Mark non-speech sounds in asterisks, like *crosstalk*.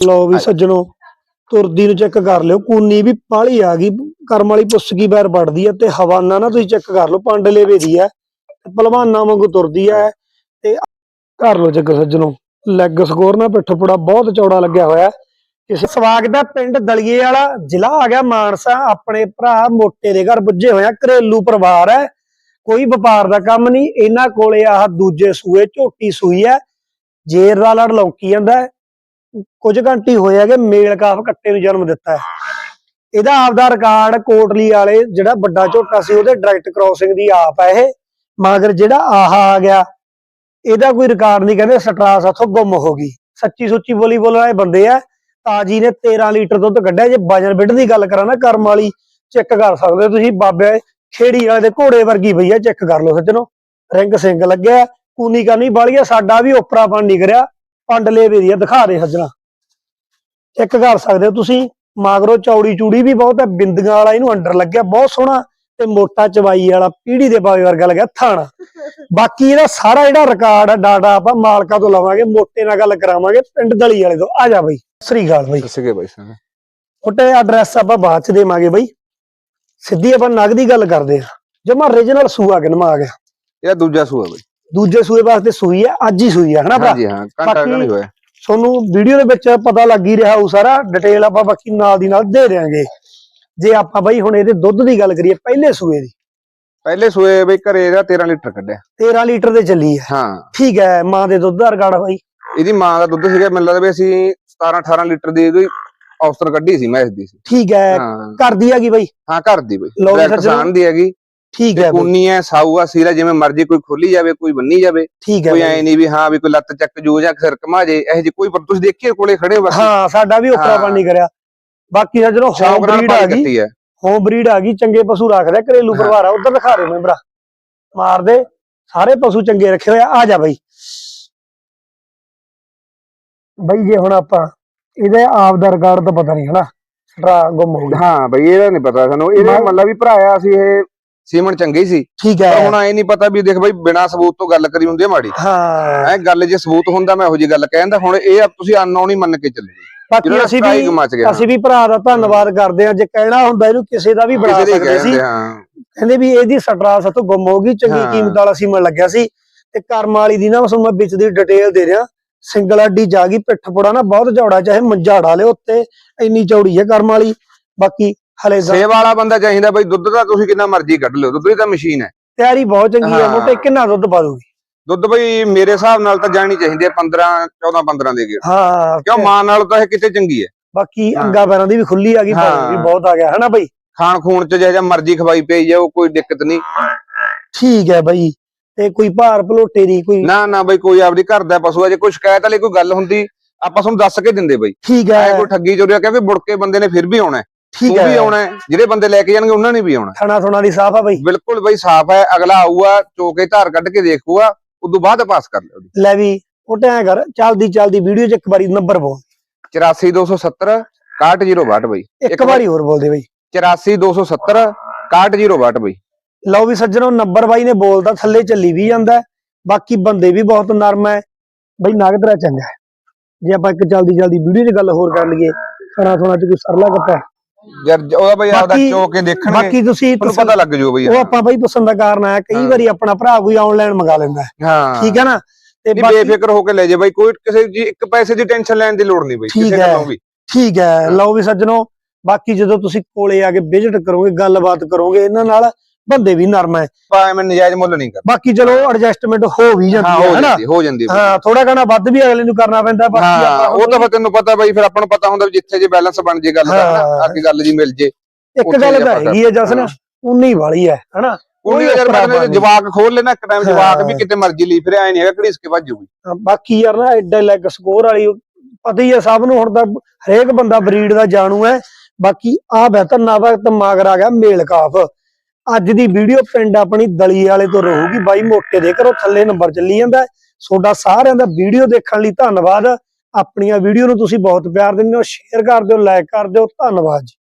ਲਓ ਵੀ ਸੱਜਣੋ ਤੁਰਦੀ ਨੂੰ ਚੈੱਕ ਕਰ ਲਿਓ ਕੂਨੀ ਵੀ ਪਾਲੀ ਆ ਗਈ ਕਰਮ ਵਾਲੀ ਪੁੱਸਕੀ ਬੈਰ ਵੜਦੀ ਆ ਤੇ ਹਵਾਨਾ ਨਾ ਤੁਸੀਂ ਚੈੱਕ ਕਰ ਲਓ ਪਾਂਡਲੇ ਵੇਦੀ ਆ ਪਹਿਲਵਾਨਾਂ ਵਾਂਗੂ ਤੁਰਦੀ ਆ ਤੇ ਕਰ ਲਓ ਚੈੱਕ ਸੱਜਣੋ ਲੈਗ ਸਕੋਰ ਨਾ ਪਿੱਠਪੁੜਾ ਬਹੁਤ ਚੌੜਾ ਲੱਗਿਆ ਹੋਇਆ। ਇਸ ਸਵਾਗਤ ਹੈ ਪਿੰਡ ਦਲੀਏ ਵਾਲਾ ਜ਼ਿਲ੍ਹਾ ਆ ਗਿਆ ਮਾਨਸਾ ਆਪਣੇ ਭਰਾ ਮੋਟੇ ਦੇ ਘਰ ਪੁੱਜੇ ਹੋਇਆ ਘਰੇਲੂ ਪਰਿਵਾਰ ਹੈ ਕੋਈ ਵਪਾਰ ਦਾ ਕੰਮ ਨਹੀਂ ਇਹਨਾਂ ਕੋਲੇ ਆਹ ਦੂਜੇ ਸੂਏ ਝੋਟੀ ਸੂਈ ਹੈ ਜੇਰ ਦਾ ਲੜ ਲੌਂਕੀ ਜਾਂਦਾ। ਕੁਝ ਘੰਟੀ ਹੋਏ ਹੈਗੇ, ਮੇਲ ਕਾਫ ਕੱਟੇ ਨੂੰ ਜਨਮ ਦਿੱਤਾ ਹੈ। ਇਹਦਾ ਆਪਦਾ ਰਿਕਾਰਡ ਕੋਟਲੀ ਵਾਲੇ ਜਿਹੜਾ ਵੱਡਾ ਝੋਟਾ ਸੀ, ਉਹਦੇ ਡਾਇਰੈਕਟ ਕ੍ਰਾਸਿੰਗ ਦੀ ਆਪ ਹੈ ਇਹ। ਮਗਰ ਜਿਹੜਾ ਆਹਾ ਆ ਗਿਆ, ਇਹਦਾ ਕੋਈ ਰਿਕਾਰਡ ਨਹੀਂ, ਕਹਿੰਦੇ ਸਟਰਾਸ ਹੱਥੋਂ ਗੁੰਮ ਹੋ ਗਈ। ਸੱਚੀ ਸੁੱਚੀ ਬੋਲੀ ਬੋਲਣ ਵਾਲੇ ਬੰਦੇ ਆ, ਤਾਜੀ ਨੇ 13 ਲੀਟਰ ਦੁੱਧ ਕੱਢਿਆ। ਜੇ ਵਜਨ ਬਿੱਡ ਦੀ ਗੱਲ ਕਰਾਂ ਨਾ, ਕਰਮ ਵਾਲੀ ਚੈੱਕ ਕਰ ਸਕਦੇ ਹੋ ਤੁਸੀਂ, ਬਾਬੇ ਖੇੜੀ ਵਾਲੇ ਦੇ ਘੋੜੇ ਵਰਗੀ ਪਈ ਆ ਚੈੱਕ ਕਰ ਲਓ ਸੱਜਣੋ। ਰਿੰਗ ਸਿੰਘ ਲੱਗਿਆ, ਕੂਨੀ ਕਾਨੀ ਵਾਲੀਆ ਸਾਡਾ ਵੀ ਓਪਰਾ ਬਣ ਨਿਕਰਿਆ ਪੰਡਲੇ ਵੇਰੀਆ ਦਿਖਾ ਦੇ ਸੱਜਣਾ। ਚੈੱਕ ਕਰ ਸਕਦੇ ਹੋ ਤੁਸੀਂ ਮਾਗਰੋ ਚੌੜੀ ਚੂੜੀ ਵੀ ਬਹੁਤ ਹੈ ਬਿੰਦੀਆਂ ਵਾਲਾ ਇਹਨੂੰ ਅੰਡਰ ਲੱਗਿਆ ਬਹੁਤ ਸੋਹਣਾ ਤੇ ਮੋਟਾ ਚਵਾਈ ਵਾਲਾ ਪੀੜੀ ਦੇ ਬਾਵੇ ਵਰਗਾ ਲੱਗਿਆ ਥਾਣਾ। *laughs* ਬਾਕੀ ਇਹਦਾ ਸਾਰਾ ਜਿਹੜਾ ਰਿਕਾਰਡ ਹੈ ਡਾਟਾ ਆਪਾਂ ਮਾਲਕਾਂ ਤੋਂ ਲਵਾਂਗੇ ਮੋਟੇ ਨਾਲ ਗੱਲ ਕਰਾਵਾਂਗੇ ਪਿੰਡ ਦਲੀ ਵਾਲੇ ਤੋਂ। ਆ ਜਾ ਬਈ ਸ੍ਰੀ ਗਾਲ ਬਈ। ਸੀਗੇ ਬਾਈ ਸਾਹਿਬ ਉਹਤੇ ਐਡਰੈਸ ਆਪਾਂ ਬਾਅਦ ਚ ਦੇਵਾਂਗੇ ਬਈ। ਸਿੱਧੀ ਆਪਾਂ ਨਗ ਦੀ ਗੱਲ ਕਰਦੇ ਆ ਜਮਾ ਰੀਜਨਲ ਸੂਆ ਕਿਨਮਾ ਆ ਗਿਆ। ਇਹ ਦੂਜਾ ਸੂਆ ਬਾਈ। ਦੂਜੇ ਸੂਏ ਵਾਸਤੇ ਸੂਈ ਹੈ ਅੱਜ ਹੀ ਸੂਈ ਹੈ ਹਨਾ ਭਰਾ? ਹਾਂਜੀ ਹਾਂ ਘੰਟਾ ਘਣੀ ਹੋਇਆ। ਤੁਹਾਨੂੰ ਵੀਡੀਓ ਦੇ ਵਿੱਚ ਪਤਾ ਲੱਗ ਹੀ ਰਿਹਾ ਉਹ ਸਾਰਾ ਡਿਟੇਲ ਆਪਾਂ ਬਾਕੀ ਨਾਲ ਦੀ ਨਾਲ ਦੇ ਦੇਾਂਗੇ ਜੇ ਆਪਾਂ ਬਈ ਹੁਣ ਇਹਦੇ ਦੁੱਧ ਦੀ ਗੱਲ ਕਰੀਏ ਪਹਿਲੇ ਸੂਏ ਦੀ। ਪਹਿਲੇ ਸੂਏ ਬਈ ਘਰੇ ਇਹਦਾ 13 ਲੀਟਰ ਕੱਢਿਆ। 13 ਲੀਟਰ ਦੇ ਚੱਲੀ ਹੈ ਹਾਂ। ਠੀਕ ਹੈ ਮਾਂ ਦੇ ਦੁੱਧ ਦਾ ਰਿਕਾਰਡ ਬਾਈ। ਇਹਦੀ ਮਾਂ ਦਾ ਦੁੱਧ ਸੀਗਾ ਮੈਨੂੰ ਲੱਗਦਾ ਵੀ ਅਸੀਂ 17 18 ਲੀਟਰ ਦੀ ਇਹਦੀ ਔਸਤਨ ਕੱਢੀ ਸੀ ਮੈਂ ਦੀ। ਸੀ ਠੀਕ ਹੈ ਹਾਂ। ਕਰਦੀ ਹੈਗੀ ਬਾਈ? ਹਾਂ ਘਰ ਦੀ ਬਈ। ਲਓ ਜੀ ਡਾਇਰੈਕਟ ਸੱਜਣੋ। ਕਿਸਾਨ ਦੀ ਹੈਗੀ। ਠੀਕ ਹੈ ਬਾਈ। ਕੁੰਨੀ ਹੈ ਸਾਊ ਆ ਸੀਰਾ ਜਿਵੇਂ ਮਰਜ਼ੀ ਕੋਈ ਖੋਲੀ ਜਾਵੇ ਕੋਈ ਬੰਨੀ ਜਾਵੇ। ਠੀਕ ਹੈ ਕੋਈ ਬਾਈ। ਐ ਨਹੀਂ ਵੀ ਹਾਂ ਵੀ ਕੋਈ ਲੱਤ ਚੱਕ ਜੂ ਜਾਂ ਸਿਰ ਕਮਾ ਜੇ ਇਹ ਜੀ ਕੋਈ ਪਰ ਤੁਸੀਂ ਦੇਖੀਏ ਕੋਲੇ ਖੜੇ ਹੋ ਹਾਂ ਸਾਡਾ ਵੀ ਉਪਰਾ ਹਾਂ। ਨਹੀਂ ਕਰਿਆ। ਬਾਕੀ ਜਦੋਂ ਹੋਮ ਸ਼ੌਕ ਨਾਲ ਬਰੀਡ ਆ ਪਾਈ ਗਈ। ਕੱਟੀ ਹੋਮ ਬਰੀਡ ਆ ਗਈ ਚੰਗੇ ਪਸ਼ੂ ਰੱਖਦਾ ਘਰੇਲੂ ਹਾਂ। ਪਰਿਵਾਰ ਆ ਉਧਰ ਦਿਖਾ ਰਹੇ ਮੈਂਬਰਾ ਮਾਰ ਦੇ। ਸਾਰੇ ਪਸ਼ੂ ਚੰਗੇ ਰੱਖੇ ਹੋਏ ਆ। ਆ ਜਾ ਬਾਈ। ਬਾਈ ਜੇ ਹੁਣ ਆਪਾਂ ਇਹਦੇ ਆਪ ਦਾ ਰਿਕਾਰਡ ਤਾਂ ਪਤਾ ਨਹੀਂ ਹਨਾ ਸਟਰਾ ਗੁੰਮ ਹੋ ਗਿਆ। ਹਾਂ ਬਈ ਇਹਦਾ ਨਹੀਂ ਪਤਾ ਸਾਨੂੰ। ਇਹਦਾ ਮੈਂ- ਮਤਲਬ ਵੀ ਭਰਾ ਆ ਸੀ ਇਹ ਸੀਮਨ ਚੰਗੀ ਸੀ। ਠੀਕ ਪਰ ਹੈ ਹੁਣ ਐ ਨਹੀਂ ਪਤਾ ਵੀ ਦੇਖ ਬਈ ਬਿਨਾ ਸਬੂਤ ਤੋਂ ਗੱਲ ਕਰੀ ਹੁੰਦੀ ਹੈ ਮਾੜੀ। ਹਾਂ। ਐ ਗੱਲ ਜੇ ਸਬੂਤ ਹੁੰਦਾ ਮੈਂ ਇਹੋ ਜੀ ਗੱਲ ਕਹਿੰਦਾ ਹੁਣ ਇਹ ਤੁਸੀਂ ਅਨਨੋਨ ਹੀ ਮੰਨ ਕੇ ਚੱਲੋ ਬਾਕੀ ਅਸੀਂ ਵੀ ਅਸੀਂ ਵੀ ਭਰਾ ਦਾ ਧੰਨਵਾਦ ਕਰਦੇ ਆ ਜੇ ਕਹਿਣਾ ਹੁੰਦਾ ਇਹਨੂੰ ਕਿਸੇ ਦਾ ਵੀ ਬਣਾ ਸਕਦੇ ਸੀ। ਕਹਿੰਦੇ ਹਾਂ। ਵੀ ਇਹਦੀ ਸਟਰਾ ਸਾਤੋਂ ਗੁੰਮ ਹੋ ਗਈ ਚੰਗੀ ਹਾਂ। ਕੀਮਤ ਵਾਲਾ ਸੀਮਨ ਲੱਗਿਆ ਸੀ। ਤੇ ਕਰਮ ਵਾਲੀ ਦੀ ਨਾ ਮੈਂ ਵਿੱਚ ਦੀ ਡਿਟੇਲ ਦੇ ਰਿਹਾ। ਸਿੰਗਲ ਅੱਡੀ ਜਾ ਗਈ ਪਿੱਠ ਪੁੜਾ ਨਾ ਬਹੁਤ ਚੌੜਾ ਚਾਹੇ ਢਾ ਲਿਓ ਉੱਤੇ। ਇੰਨੀ ਚੌੜੀ ਹੈ ਕਰਮ ਵਾਲੀ। ਬਾਕੀ ਹਲੇ ਸੇਵ ਵਾਲਾ ਬੰਦਾ ਚਾਹੀਦਾ ਬਈ ਦੁੱਧ ਦਾ ਤੁਸੀਂ ਕਿੰਨਾ ਮਰਜ਼ੀ ਕੱਢ ਲਿਓ ਦੁੱਧ ਦੀ ਤਾਂ ਮਸ਼ੀਨ ਹੈ। ਤਿਆਰੀ ਬਹੁਤ ਚੰਗੀ ਹੈ। ਮੋਟੇ ਕਿੰਨਾ ਦੁੱਧ ਪਾ ਦੂਗੀ ਦੁੱਧ ਬਈ ਮੇਰੇ ਹਿਸਾਬ ਨਾਲ ਤਾਂ ਜਾਣੀ ਚਾਹੀਦੀ ਹੈ 15 14 15 ਦੇ ਗੇੜ ਹਾਂ ਕਿਉਂ ਮਾਂ ਨਾਲ ਤਾਂ ਇਹ ਕਿਤੇ ਚੰਗੀ ਹੈ। ਬਾਕੀ। ਅੰਗਾ ਪੈਰਾਂ ਦੀ ਵੀ ਖੁੱਲੀ ਆ ਗਈ। ਵੀ ਬਹੁਤ ਆ ਗਿਆ ਹਨਾ ਬਈ? ਖਾਣ ਖੂਣ ਚ ਜਿਹੜਾ ਮਰਜ਼ੀ ਖਵਾਈ ਪਈ ਜਾਓ ਕੋਈ ਦਿੱਕਤ ਨਹੀਂ। ਠੀਕ ਹੈ ਬਈ ਤੇ ਕੋਈ ਭਾਰ ਭਲੋਟੇ ਦੀ ਕੋਈ ਨਾ ਨਾ ਬਈ ਕੋਈ ਆਪਦੀ ਘਰ ਦਾ ਪਸ਼ੂ ਹੈ ਜੇ ਕੋਈ ਸ਼ਿਕਾਇਤ ਵਾਲੀ ਕੋਈ ਗੱਲ ਹੁੰਦੀ ਆਪਾਂ ਤੁਹਾਨੂੰ ਦੱਸ ਕੇ ਦਿੰਦੇ ਬਈ। ਠੀਕ ਹੈ। ਕੋਈ ਠੱਗੀ ਚੋਰੀਆ ਕਿਉਂਕਿ ਮੁੜ ਕੇ ਬੰਦੇ ਨੇ ਫਿਰ ਵੀ ਆਉਣਾ ਹੈ। ਠੀਕ ਤੂੰ ਵੀ ਹੈ ਆਉਣਾ ਹੈ, ਜਿਹੜੇ ਬੰਦੇ ਲੈ ਕੇ ਜਾਣਗੇ ਉਹਨਾਂ ਨੇ ਵੀ ਆਉਣਾ ਥਣਾ ਥੁਣਾ ਦੀ ਸਾਫ਼ ਆ ਬਈ ਬਿਲਕੁਲ ਬਈ ਸਾਫ਼ ਹੈ ਅਗਲਾ ਆਊਗਾ ਚੋਕੇ ਧਾਰ ਕੱਢ ਕੇ ਦੇਖੂਗਾ ਉਦੋਂ ਬਾਅਦ ਪਾਸ ਕਰ ਲਿਓ ਜੀ। ਲੈ ਵੀ ਮੋਟੇ ਐ ਕਰ ਚੱਲਦੀ ਚੱਲਦੀ ਵੀਡੀਓ 'ਚ ਇੱਕ ਵਾਰੀ ਨੰਬਰ ਬੋਲ 84270 6102 ਬਈ ਇੱਕ ਇੱਕ ਵਾਰੀ ਹੋਰ ਬੋਲ ਦੇ ਬਈ 84270 6102 ਬਈ ਲਓ ਵੀ ਸੱਜਣੋ ਨੰਬਰ ਬਾਈ ਨੇ ਬੋਲਦਾ ਥੱਲੇ ਚੱਲੀ ਵੀ ਜਾਂਦਾ ਹੈ। ਬਾਕੀ ਬੰਦੇ ਵੀ ਬਹੁਤ ਨਰਮ ਹੈ ਬਈ ਨਗਦਰਾ ਚੰਗਾ ਹੈ ਜੇ ਆਪਾਂ ਇੱਕ ਜਲਦੀ ਜਲਦੀ ਵੀਡੀਓ 'ਚ ਗੱਲ ਹੋਰ ਕਰ ਲਈਏ ਖਾਣਾ ਥੋਣਾ 'ਚ ਕੋਈ ਸਰਲਾ ਕੱਪਾ ਹੈ। ਜਦ ਉਹਦਾ ਬਈ ਆਪਦਾ ਬਾਕੀ- ਚੋਕੇ ਦੇਖਣਗੇ। ਬਾਕੀ ਤੁਸੀਂ ਤੁਹਾਨੂੰ ਪਤਾ ਲੱਗ ਜਾਊ ਬਈ ਉਹ ਆਪਾਂ ਬਈ ਪਸੰਦ ਦਾ ਕਾਰਨ ਹੈ ਕਈ। ਵਾਰੀ ਆਪਣਾ ਭਰਾ ਕੋਈ ਆਨਲਾਈਨ ਮੰਗਾ ਲੈਂਦਾ ਹੈ। ਹਾਂ। ਠੀਕ ਹੈ ਨਾ? ਤੇ ਨਹੀਂ ਬਾਕੀ ਬੇਫਿਕਰ ਹੋ ਕੇ ਲੈ ਜੇ ਬਈ ਕੋਈ ਕਿਸੇ ਜੀ ਇੱਕ ਪੈਸੇ ਦੀ ਟੈਨਸ਼ਨ ਲੈਣ ਦੀ ਲੋੜ ਨਹੀਂ ਬਈ ਠੀਕ ਕਿਸੇ ਹੈ। ਗੱਲੋਂ ਵੀ। ਠੀਕ ਹੈ। ਹਾਂ। ਲਓ ਵੀ ਸੱਜਣੋ ਬਾਕੀ ਜਦੋਂ ਤੁਸੀਂ ਕੋਲੇ ਆ ਕੇ ਵਿਜ਼ਿਟ ਕਰੋਗੇ ਗੱਲਬਾਤ ਕਰੋਗੇ ਇਹਨਾਂ ਨਾਲ ਬੰਦੇ ਵੀ ਨਰਮ ਹੈ ਭਾਵੇਂ ਮੈਂ ਨਜਾਇਜ਼ ਮੁੱਲ ਨਹੀਂ ਕਰ ਬਾਕੀ ਚਲੋ ਐਡਜਸਟਮੈਂਟ ਹੋ ਵੀ ਜਾਂਦੀ ਹੋ ਹਨਾ? ਹੋ ਜਾਂਦੀ ਹੈ। ਹਾਂ ਥੋੜਾ ਘਣਾ ਵੱਧ ਵੀ ਅਗਲੇ ਨੂੰ ਕਰਨਾ ਪੈਂਦਾ ਬਾਕੀ ਆਪਾਂ ਉਹ ਤਾਂ ਫਿਰ ਤੈਨੂੰ ਪਤਾ ਬਈ ਫਿਰ ਆਪਾਂ ਨੂੰ ਪਤਾ ਹੁੰਦਾ ਵੀ ਜਿੱਥੇ ਜੇ ਬੈਲੈਂਸ ਬਣ ਜੇ ਗੱਲ ਦਾ ਕੇ ਗੱਲ ਜੀ ਮਿਲ ਜੇ। ਇੱਕ ਗੱਲ ਤਾਂ ਹੈਗੀ ਹੈ ਜਸਨ। ਉਨੀ ਵਾਲੀ ਹੈ ਹਨਾ? ਉਹਨੀ ਯਾਰ ਮੈਂ। ਜਵਾਕ ਖੋਲ ਲੈਣਾ ਇੱਕ ਟਾਈਮ ਜਵਾਕ ਵੀ। ਕਿਤੇ ਮਰਜ਼ੀ ਲਈ ਫਿਰ ਐ ਨਹੀਂ ਹੈਗਾ ਘੜੀਸ ਕੇ ਭੱਜ ਜੂਗੀ। ਹਾਂ, ਬਾਕੀ ਯਾਰ ਨਾ ਐਡਾ ਲੈਗ ਸਕੋਰ ਵਾਲੀ ਪਤਾ ਹੀ ਹੈ ਸਭ ਨੂੰ ਹੁਣ ਤਾਂ ਹਰੇਕ ਬੰਦਾ ਬਰੀਡ ਦਾ ਜਾਣੂ ਹੈ। ਬਾਕੀ ਆ ਬਿਹਤਰ ਨਾ ਵਕਤ ਮਾਗਰ ਆ ਗਿਆ ਮੇਲ ਕਾਫ। ਅੱਜ ਦੀ ਵੀਡੀਓ ਪਿੰਡ ਆਪਣੀ ਦਲੀ ਵਾਲੇ ਤੋਂ ਰਹੂਗੀ। ਬਾਈ ਮੋਟੇ ਦੇ ਘਰੋਂ ਥੱਲੇ ਨੰਬਰ ਚੱਲੀ ਜਾਂਦਾ। ਤੁਹਾਡਾ ਸਾਰਿਆਂ ਦਾ ਵੀਡੀਓ ਦੇਖਣ ਲਈ ਧੰਨਵਾਦ। ਆਪਣੀਆਂ ਵੀਡੀਓ ਨੂੰ ਤੁਸੀਂ ਬਹੁਤ ਪਿਆਰ ਦਿੰਦੇ ਹੋ। ਸ਼ੇਅਰ ਕਰ ਦਿਓ ਲਾਈਕ ਕਰ ਦਿਓ। ਧੰਨਵਾਦ ਜੀ।